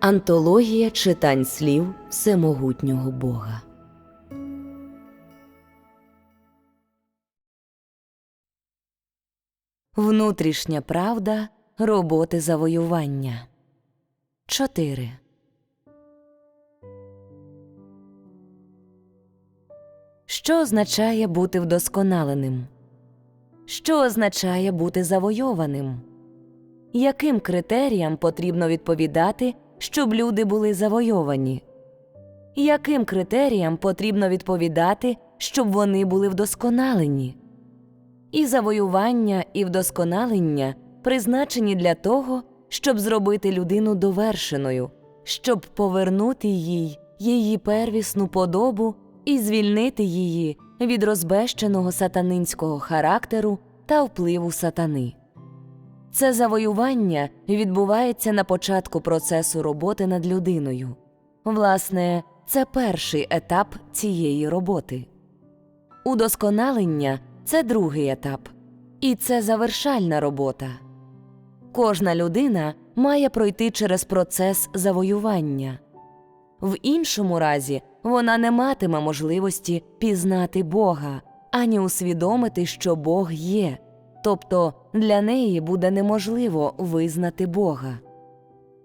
Антологія читань слів Всемогутнього Бога. Внутрішня правда роботи завоювання. 4. Що означає бути вдосконаленим? Що означає бути завойованим? Яким критеріям потрібно відповідати, щоб люди були завойовані? Яким критеріям потрібно відповідати, щоб вони були вдосконалені? І завоювання, і вдосконалення призначені для того, щоб зробити людину довершеною, щоб повернути їй її первісну подобу і звільнити її від розбещеного сатанинського характеру та впливу сатани. Це завоювання відбувається на початку процесу роботи над людиною. Власне, це перший етап цієї роботи. Удосконалення це другий етап, і це завершальна робота. Кожна людина має пройти через процес завоювання. В іншому разі вона не матиме можливості пізнати Бога ані усвідомити, що Бог є, тобто для неї буде неможливо визнати Бога.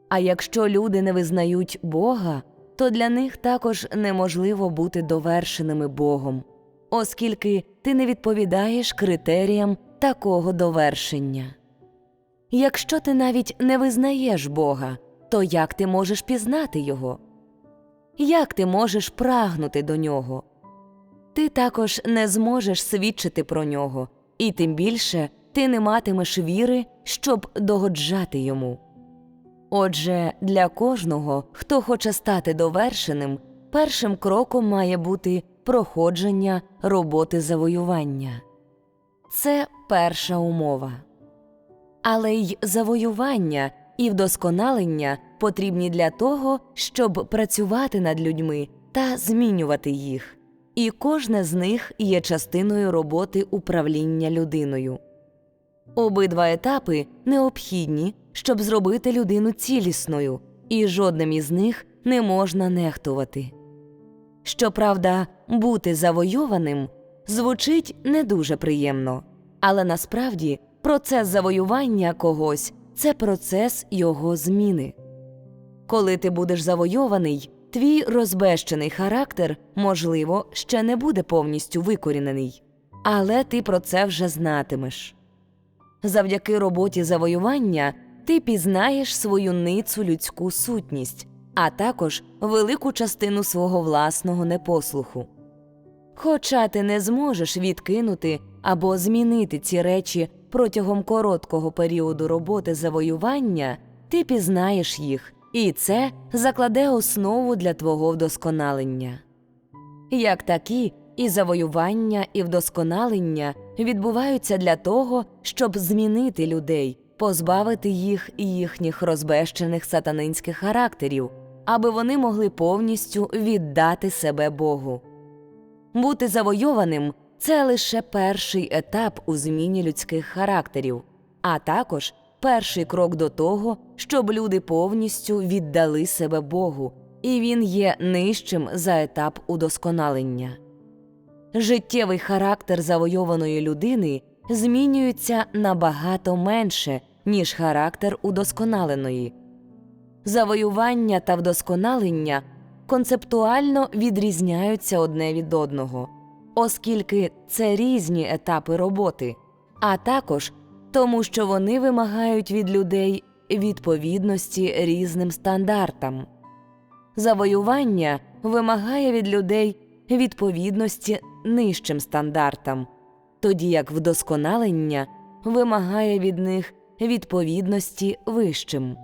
А якщо люди не визнають Бога, то для них також неможливо бути довершеними Богом, оскільки ти не відповідаєш критеріям такого довершення. Якщо ти навіть не визнаєш Бога, то як ти можеш пізнати Його? Як ти можеш прагнути до нього? Ти також не зможеш свідчити про нього, і тим більше ти не матимеш віри, щоб догоджати йому. Отже, для кожного, хто хоче стати довершеним, першим кроком має бути проходження роботи завоювання. Це перша умова. Але й завоювання і вдосконалення потрібні для того, щоб працювати над людьми та змінювати їх, і кожне з них є частиною роботи управління людиною. Обидва етапи необхідні, щоб зробити людину цілісною, і жодним із них не можна нехтувати. Щоправда, бути завойованим звучить не дуже приємно, але насправді процес завоювання когось це процес його зміни. Коли ти будеш завойований, твій розбещений характер, можливо, ще не буде повністю викорінений, але ти про це вже знатимеш. Завдяки роботі завоювання ти пізнаєш свою ницу людську сутність, а також велику частину свого власного непослуху. Хоча ти не зможеш відкинути або змінити ці речі протягом короткого періоду роботи завоювання, ти пізнаєш їх, і це закладе основу для твого вдосконалення. Як такі, і завоювання, і вдосконалення відбуваються для того, щоб змінити людей, позбавити їх і їхніх розбещених сатанинських характерів, аби вони могли повністю віддати себе Богу. Бути завойованим це лише перший етап у зміні людських характерів, а також перший крок до того, щоб люди повністю віддали себе Богу, і він є нижчим за етап удосконалення. Життєвий характер завойованої людини змінюється набагато менше, ніж характер удосконаленої. Завоювання та вдосконалення концептуально відрізняються одне від одного, оскільки це різні етапи роботи, а також тому, що вони вимагають від людей відповідності різним стандартам. Завоювання вимагає від людей відповідності нижчим стандартам, тоді як вдосконалення вимагає від них відповідності вищим.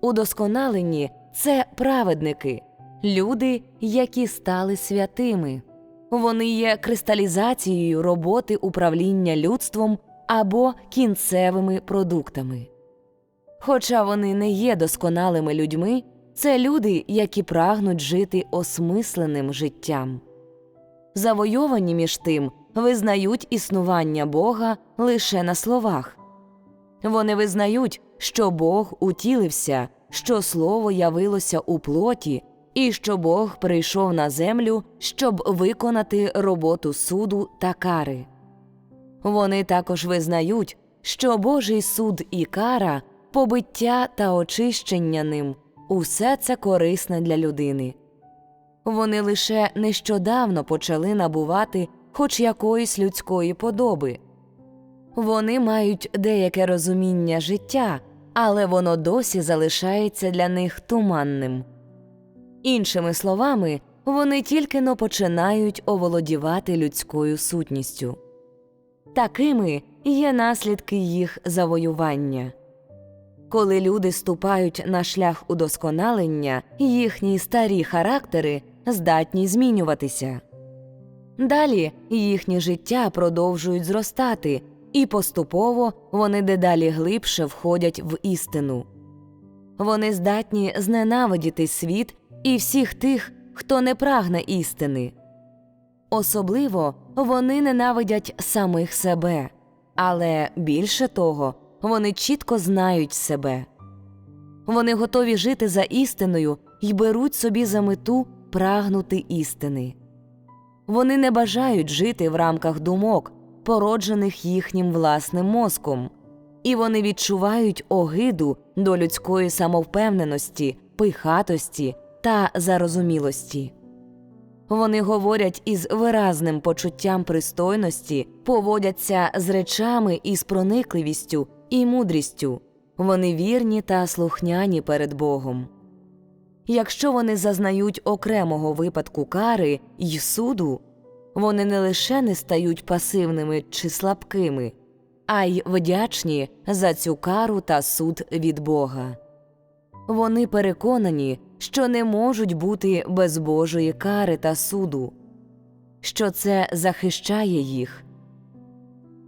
Удосконалені це праведники, люди, які стали святими. Вони є кристалізацією роботи управління людством або кінцевими продуктами. Хоча вони не є досконалими людьми, це люди, які прагнуть жити осмисленим життям. Завойовані між тим визнають існування Бога лише на словах. Вони визнають, що Бог утілився що слово явилося у плоті, і що Бог прийшов на землю, щоб виконати роботу суду та кари. Вони також визнають, що Божий суд і кара, побиття та очищення ним усе це корисне для людини. Вони лише нещодавно почали набувати хоч якоїсь людської подоби. Вони мають деяке розуміння життя, але воно досі залишається для них туманним. Іншими словами, вони тільки но починають оволодівати людською сутністю. Такими є наслідки їх завоювання. Коли люди ступають на шлях удосконалення, їхні старі характери здатні змінюватися. Далі їхнє життя продовжують зростати, і поступово вони дедалі глибше входять в істину. Вони здатні зненавидіти світ і всіх тих, хто не прагне істини. Особливо вони ненавидять самих себе, але більше того, вони чітко знають себе. Вони готові жити за істиною і беруть собі за мету прагнути істини. Вони не бажають жити в рамках думок, породжених їхнім власним мозком, і вони відчувають огиду до людської самовпевненості, пихатості та зарозумілості. Вони говорять із виразним почуттям пристойності, поводяться з речами із проникливістю і мудрістю. Вони вірні та слухняні перед Богом. Якщо вони зазнають окремого випадку кари й суду, вони не лише не стають пасивними чи слабкими, а й вдячні за цю кару та суд від Бога. Вони переконані, що не можуть бути без Божої кари та суду, що це захищає їх.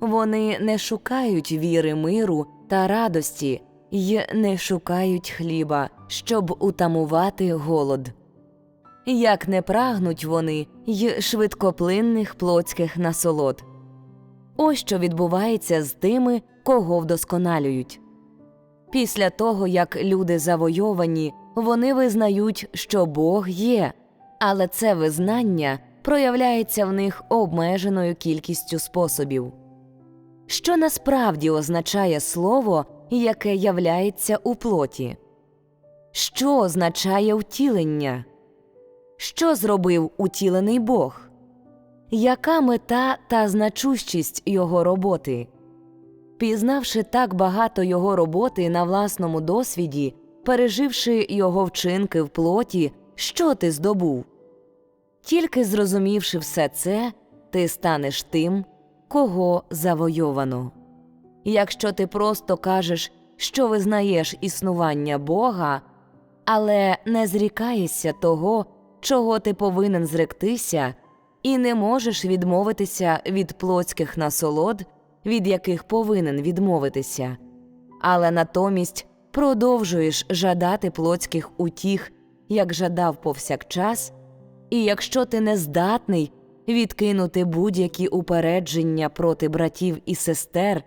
Вони не шукають віри миру та радості й не шукають хліба, щоб утамувати голод. Як не прагнуть вони й швидкоплинних плотських насолод. Ось що відбувається з тими, кого вдосконалюють. Після того, як люди завойовані, вони визнають, що Бог є, але це визнання проявляється в них обмеженою кількістю способів. Що насправді означає слово, яке являється у плоті? Що означає втілення? Що зробив утілений Бог? Яка мета та значущість його роботи? Пізнавши так багато його роботи на власному досвіді, переживши його вчинки в плоті, що ти здобув? Тільки зрозумівши все це, ти станеш тим, кого завойовано. Якщо ти просто кажеш, що визнаєш існування Бога, але не зрікаєшся того, чого ти повинен зректися, і не можеш відмовитися від плотських насолод, від яких повинен відмовитися, але натомість продовжуєш жадати плотських утіх, як жадав повсякчас, і якщо ти не здатний відкинути будь-які упередження проти братів і сестер,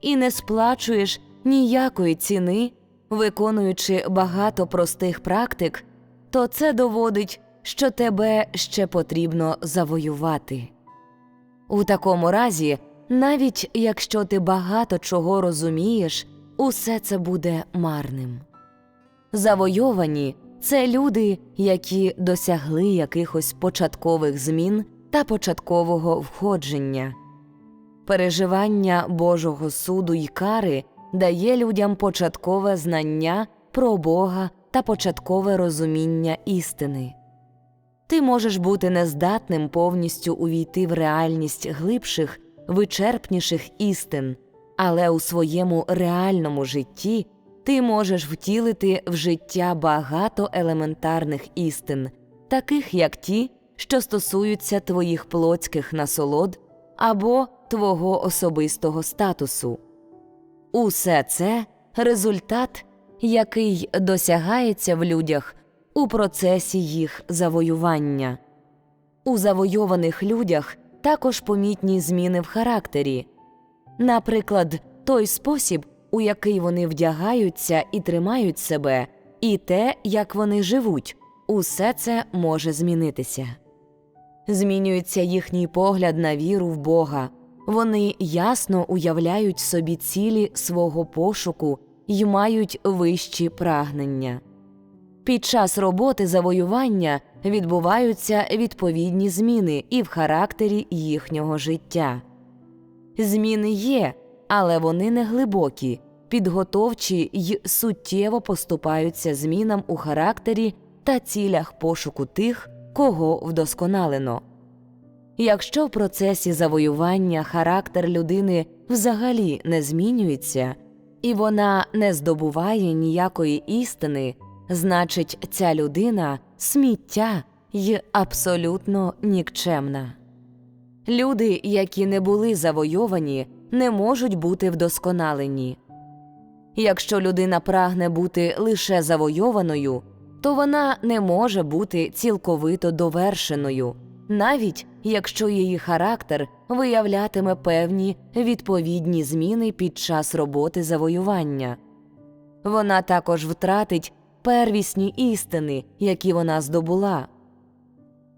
і не сплачуєш ніякої ціни, виконуючи багато простих практик, то це доводить, що тебе ще потрібно завоювати. У такому разі, навіть якщо ти багато чого розумієш, усе це буде марним. Завойовані це люди, які досягли якихось початкових змін та початкового входження. Переживання Божого суду й кари дає людям початкове знання про Бога та початкове розуміння істини. Ти можеш бути нездатним повністю увійти в реальність глибших, вичерпніших істин, але у своєму реальному житті ти можеш втілити в життя багато елементарних істин, таких як ті, що стосуються твоїх плотських насолод або твого особистого статусу. Усе це результат, який досягається в людях у процесі їх завоювання. У завойованих людях також помітні зміни в характері, наприклад, той спосіб, у який вони вдягаються і тримають себе, і те, як вони живуть, усе це може змінитися. Змінюється їхній погляд на віру в Бога. Вони ясно уявляють собі цілі свого пошуку й мають вищі прагнення. Під час роботи завоювання відбуваються відповідні зміни і в характері їхнього життя. Зміни є, але вони не глибокі, підготовчі й суттєво поступаються змінам у характері та цілях пошуку тих, кого вдосконалено. Якщо в процесі завоювання характер людини взагалі не змінюється, і вона не здобуває ніякої істини, значить, ця людина сміття й абсолютно нікчемна. Люди, які не були завойовані, не можуть бути вдосконалені. Якщо людина прагне бути лише завойованою, то вона не може бути цілковито довершеною, навіть якщо її характер виявлятиме певні відповідні зміни під час роботи завоювання. Вона також втратить первісні істини, які вона здобула.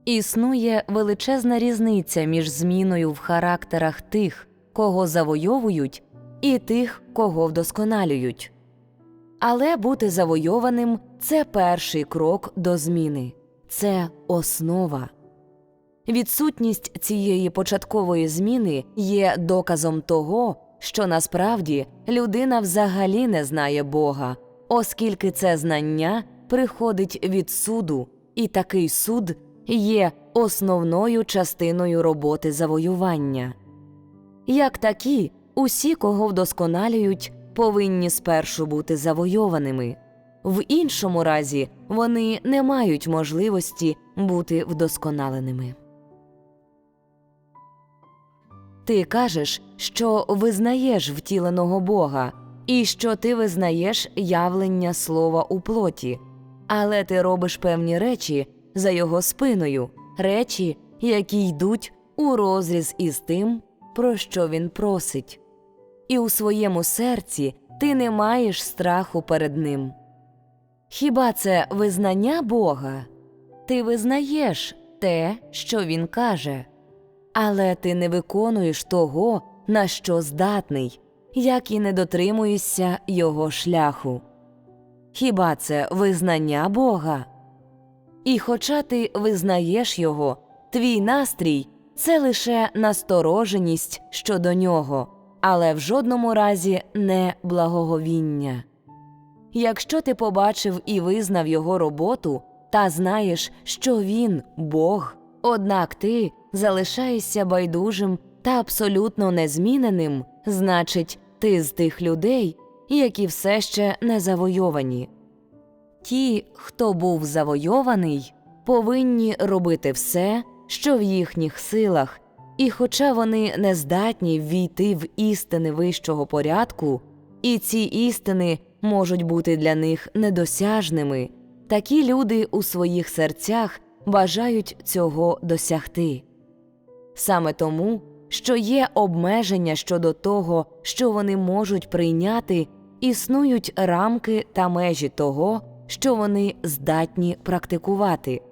Існує величезна різниця між зміною в характерах тих, кого завойовують, і тих, кого вдосконалюють. Але бути завойованим це перший крок до зміни, це основа. Відсутність цієї початкової зміни є доказом того, що насправді людина взагалі не знає Бога, оскільки це знання приходить від суду, і такий суд є основною частиною роботи завоювання. Як такі, усі, кого вдосконалюють, повинні спершу бути завойованими, в іншому разі вони не мають можливості бути вдосконаленими. Ти кажеш, що визнаєш втіленого Бога, і що ти визнаєш явлення слова у плоті, але ти робиш певні речі за його спиною, речі, які йдуть у розріз із тим, про що він просить. І у своєму серці ти не маєш страху перед ним. Хіба це визнання Бога? Ти визнаєш те, що він каже, але ти не виконуєш того, на що здатний, як і не дотримуєшся його шляху. Хіба це визнання Бога? І хоча ти визнаєш його, твій настрій це лише настороженість щодо нього, але в жодному разі не благоговіння. Якщо ти побачив і визнав його роботу та знаєш, що він Бог, однак ти залишаєшся байдужим та абсолютно незміненим, значить, ти з тих людей, які все ще не завойовані. Ті, хто був завойований, повинні робити все, що в їхніх силах, і хоча вони не здатні ввійти в істини вищого порядку, і ці істини можуть бути для них недосяжними, такі люди у своїх серцях бажають цього досягти. Саме тому, що є обмеження щодо того, що вони можуть прийняти, існують рамки та межі того, що вони здатні практикувати.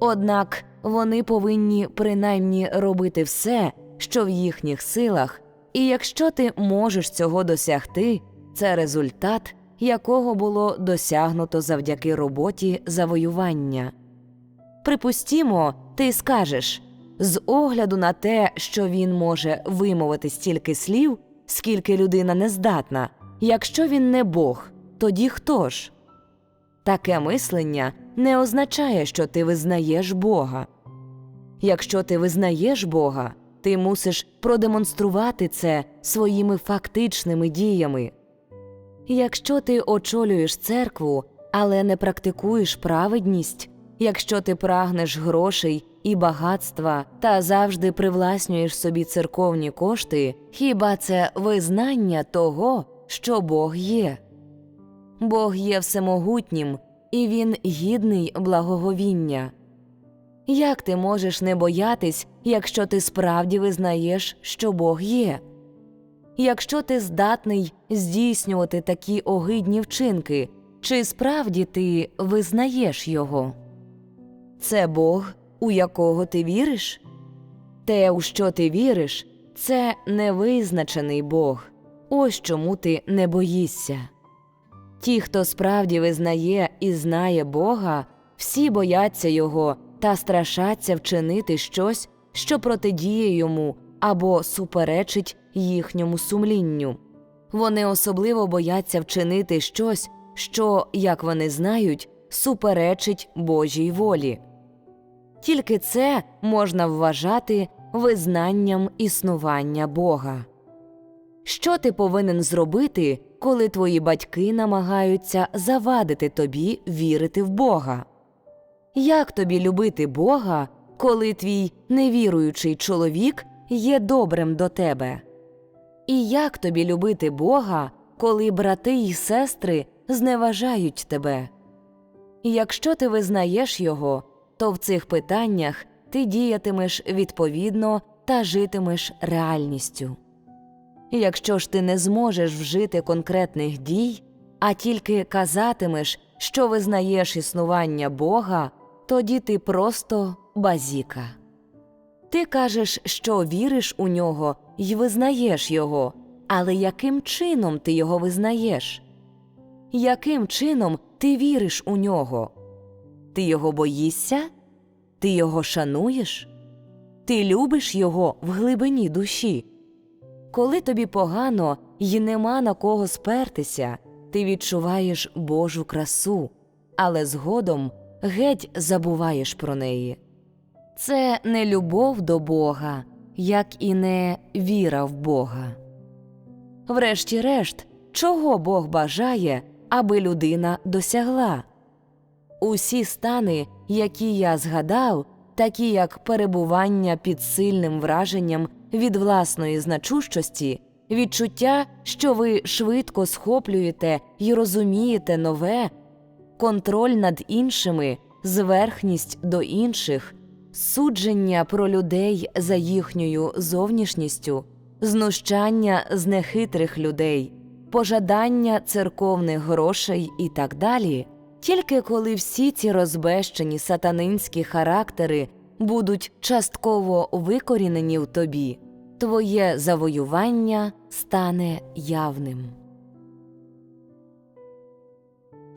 Однак вони повинні принаймні робити все, що в їхніх силах, і якщо ти можеш цього досягти, це результат, якого було досягнуто завдяки роботі завоювання. Припустімо, ти скажеш з огляду на те, що він може вимовити стільки слів, скільки людина не здатна, якщо він не Бог, тоді хто ж? Таке мислення не означає, що ти визнаєш Бога. Якщо ти визнаєш Бога, ти мусиш продемонструвати це своїми фактичними діями. Якщо ти очолюєш церкву, але не практикуєш праведність, якщо ти прагнеш грошей і багатства та завжди привласнюєш собі церковні кошти, хіба це визнання того, що Бог є? Бог є всемогутнім, і Він гідний благоговіння. Як ти можеш не боятись, якщо ти справді визнаєш, що Бог є? Якщо ти здатний здійснювати такі огидні вчинки, Чи справді ти визнаєш його? Це Бог, у якого ти віриш? Те, у що ти віриш, це невизначений Бог. Ось чому ти не боїшся. Ті, хто справді визнає і знає Бога, всі бояться Його та страшаться вчинити щось, що протидіє йому або суперечить їхньому сумлінню. Вони особливо бояться вчинити щось, що, як вони знають, суперечить Божій волі. Тільки це можна вважати визнанням існування Бога. Що ти повинен зробити, коли твої батьки намагаються завадити тобі вірити в Бога? Як тобі любити Бога, коли твій невіруючий чоловік є добрим до тебе? І як тобі любити Бога, коли брати й сестри зневажають тебе? Якщо ти визнаєш Його, то в цих питаннях ти діятимеш відповідно та житимеш реальністю. Якщо ж ти не зможеш вжити конкретних дій, а тільки казатимеш, що визнаєш існування Бога, тоді ти просто базіка. Ти кажеш, що віриш у нього й визнаєш його, але яким чином ти його визнаєш? Яким чином ти віриш у нього? Ти його боїшся? Ти його шануєш? Ти любиш його в глибині душі? Коли тобі погано й нема на кого спертися, ти відчуваєш Божу красу, але згодом геть забуваєш про неї. Це не любов до Бога, як і не віра в Бога. Врешті-решт, чого Бог бажає, аби людина досягла? Усі стани, які я згадав, такі як перебування під сильним враженням від власної значущості, відчуття, що ви швидко схоплюєте і розумієте нове, контроль над іншими, зверхність до інших, судження про людей за їхньою зовнішністю, знущання з нехитрих людей, пожадання церковних грошей і так далі. Тільки коли всі ці розбещені сатанинські характери будуть частково викорінені в тобі, твоє завоювання стане явним.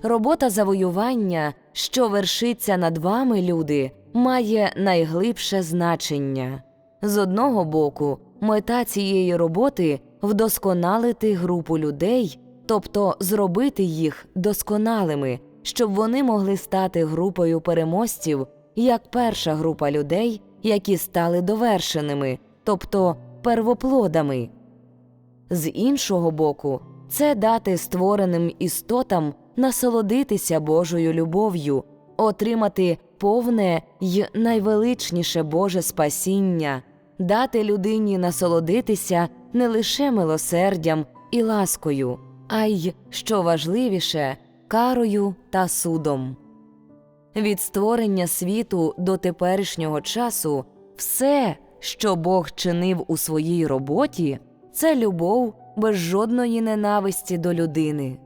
Робота завоювання, що вершиться над вами, люди, має найглибше значення. З одного боку, мета цієї роботи вдосконалити групу людей, тобто зробити їх досконалими, щоб вони могли стати групою переможців, як перша група людей, які стали довершеними, тобто первоплодами. З іншого боку, це дати створеним істотам насолодитися Божою любов'ю, отримати повне й найвеличніше Боже спасіння, дати людині насолодитися не лише милосердям і ласкою, а й, що важливіше, карою та судом. Від створення світу до теперішнього часу все, що Бог чинив у своїй роботі, це любов без жодної ненависті до людини.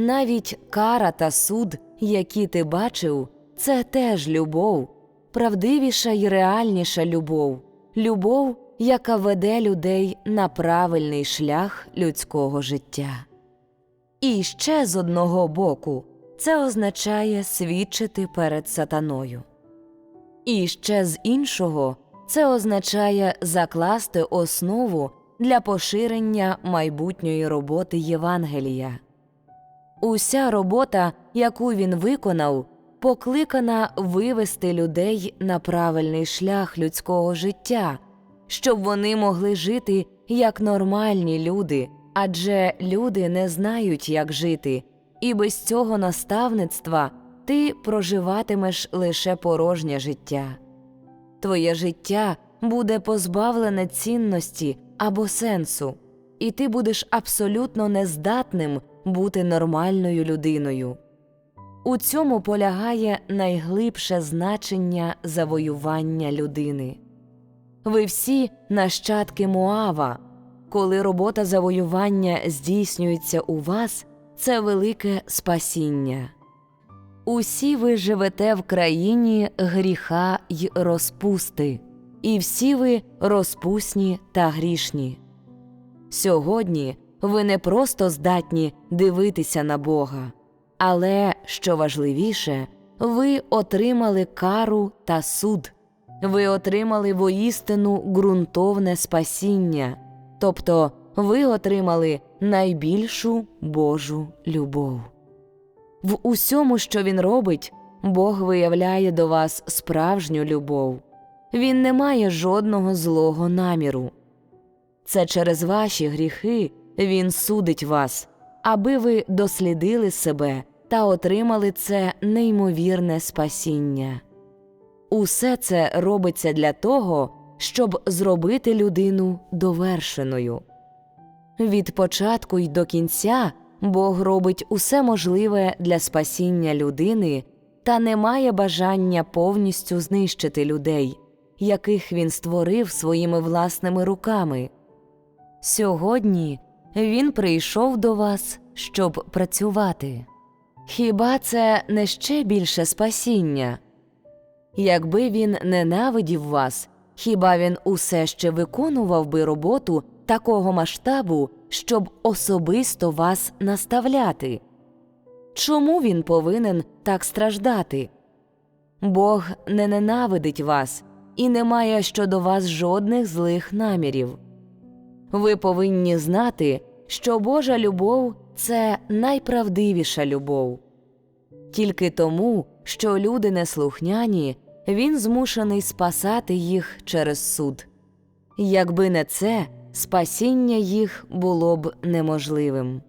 Навіть кара та суд, які ти бачив, це теж любов, правдивіша й реальніша любов, любов, яка веде людей на правильний шлях людського життя. І ще з одного боку це означає свідчити перед сатаною. І ще з іншого це означає закласти основу для поширення майбутньої роботи Євангелія. Уся робота, яку він виконав, покликана вивести людей на правильний шлях людського життя, щоб вони могли жити як нормальні люди, адже люди не знають, як жити, і без цього наставництва ти проживатимеш лише порожнє життя. Твоє життя буде позбавлене цінності або сенсу, і ти будеш абсолютно нездатним бути нормальною людиною. У цьому полягає найглибше значення завоювання людини. Ви всі нащадки Муава. Коли робота завоювання здійснюється у вас, це велике спасіння. Усі ви живете в країні гріха й розпусти, і всі ви розпусні та грішні. Сьогодні ви не просто здатні дивитися на Бога, але, що важливіше, ви отримали кару та суд, ви отримали воістину ґрунтовне спасіння, тобто ви отримали найбільшу Божу любов. В усьому, що він робить, Бог виявляє до вас справжню любов. Він не має жодного злого наміру. Це через ваші гріхи Він судить вас, аби ви дослідили себе та отримали це неймовірне спасіння. Усе це робиться для того, щоб зробити людину довершеною. Від початку й до кінця Бог робить усе можливе для спасіння людини та не має бажання повністю знищити людей, яких він створив своїми власними руками. Сьогодні він прийшов до вас, щоб працювати. Хіба це не ще більше спасіння? Якби він ненавидів вас, хіба він усе ще виконував би роботу такого масштабу, щоб особисто вас наставляти? Чому він повинен так страждати? Бог не ненавидить вас і не має щодо вас жодних злих намірів. Ви повинні знати, що Божа любов це найправдивіша любов. Тільки тому, що люди неслухняні, він змушений спасати їх через суд. Якби не це, спасіння їх було б неможливим.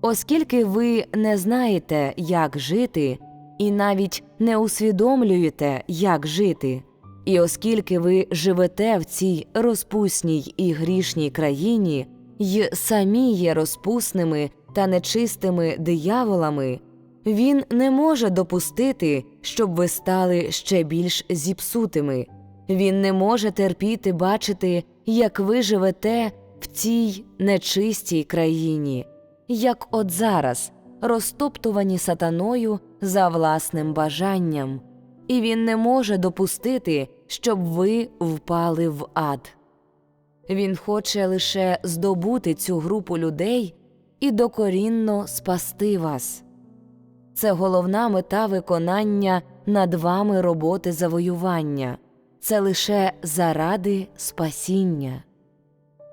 Оскільки ви не знаєте, як жити, і навіть не усвідомлюєте, як жити, і оскільки ви живете в цій розпусній і грішній країні, й самі є розпусними та нечистими дияволами, він не може допустити, щоб ви стали ще більш зіпсутими. Він не може терпіти бачити, як ви живете в цій нечистій країні, як от зараз, розтоптувані сатаною за власним бажанням, і він не може допустити, щоб ви впали в ад. Він хоче лише здобути цю групу людей і докорінно спасти вас. Це головна мета виконання над вами роботи завоювання, це лише заради спасіння.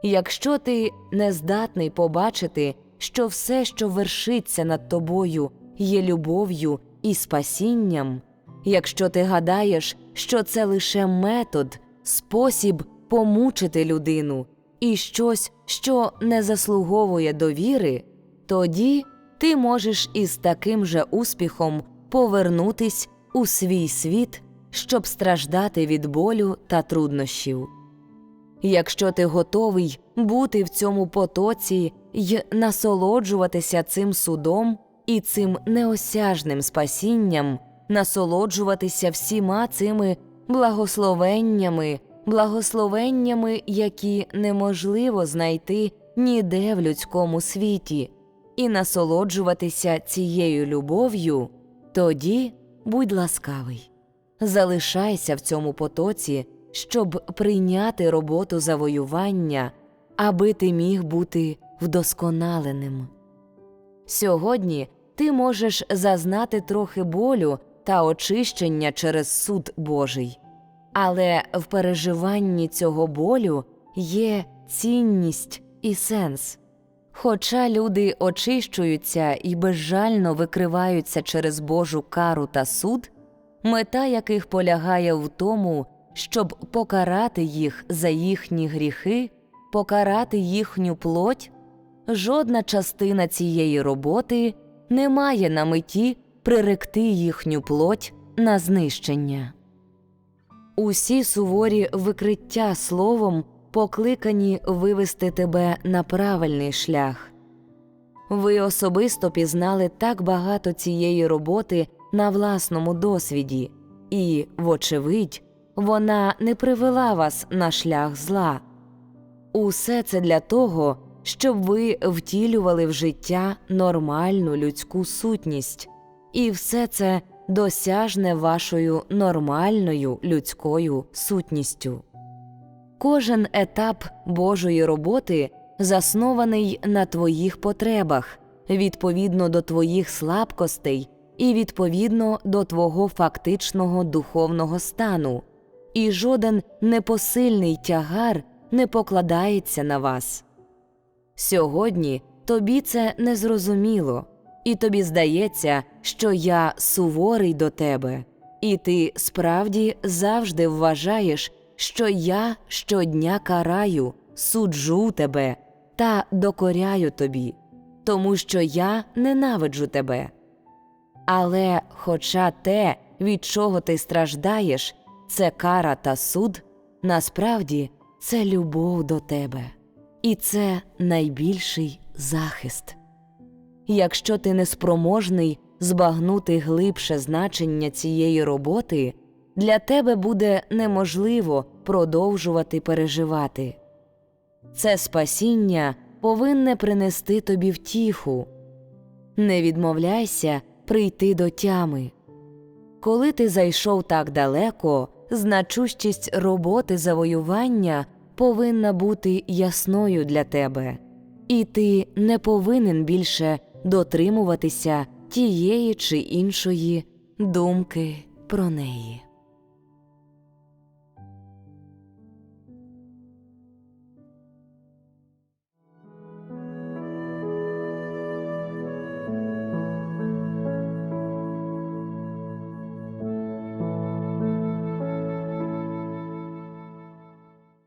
Якщо ти не здатний побачити, що все, що вершиться над тобою, є любов'ю і спасінням, якщо ти гадаєш, що це лише метод, спосіб помучити людину і щось, що не заслуговує довіри, тоді ти можеш із таким же успіхом повернутись у свій світ, щоб страждати від болю та труднощів. Якщо ти готовий бути в цьому потоці й насолоджуватися цим судом і цим неосяжним спасінням, насолоджуватися всіма цими благословеннями, благословеннями, які неможливо знайти ніде в людському світі, і насолоджуватися цією любов'ю, тоді будь ласкавий, залишайся в цьому потоці, щоб прийняти роботу завоювання, аби ти міг бути вдосконаленим. Сьогодні ти можеш зазнати трохи болю та очищення через суд Божий, але в переживанні цього болю є цінність і сенс. Хоча люди очищуються і безжально викриваються через Божу кару та суд, мета яких полягає в тому, щоб покарати їх за їхні гріхи, покарати їхню плоть, жодна частина цієї роботи не має на меті приректи їхню плоть на знищення. Усі суворі викриття словом покликані вивести тебе на правильний шлях. Ви особисто пізнали так багато цієї роботи на власному досвіді, і, вочевидь, вона не привела вас на шлях зла. Усе це для того, щоб ви втілювали в життя нормальну людську сутність, і все це досяжне вашою нормальною людською сутністю. Кожен етап Божої роботи заснований на твоїх потребах, відповідно до твоїх слабкостей і відповідно до твого фактичного духовного стану, і жоден непосильний тягар не покладається на вас. Сьогодні тобі це незрозуміло, і тобі здається, що я суворий до тебе, і ти справді завжди вважаєш, що я щодня караю, суджу тебе та докоряю тобі, тому що я ненавиджу тебе. Але, хоча те, від чого ти страждаєш, це кара та суд, насправді це любов до тебе, і це найбільший захист. Якщо ти неспроможний збагнути глибше значення цієї роботи, для тебе буде неможливо продовжувати переживати. Це спасіння повинне принести тобі втіху. Не відмовляйся прийти до тями. Коли ти зайшов так далеко, значущість роботи завоювання повинна бути ясною для тебе, і ти не повинен більше дотримуватися тієї чи іншої думки про неї.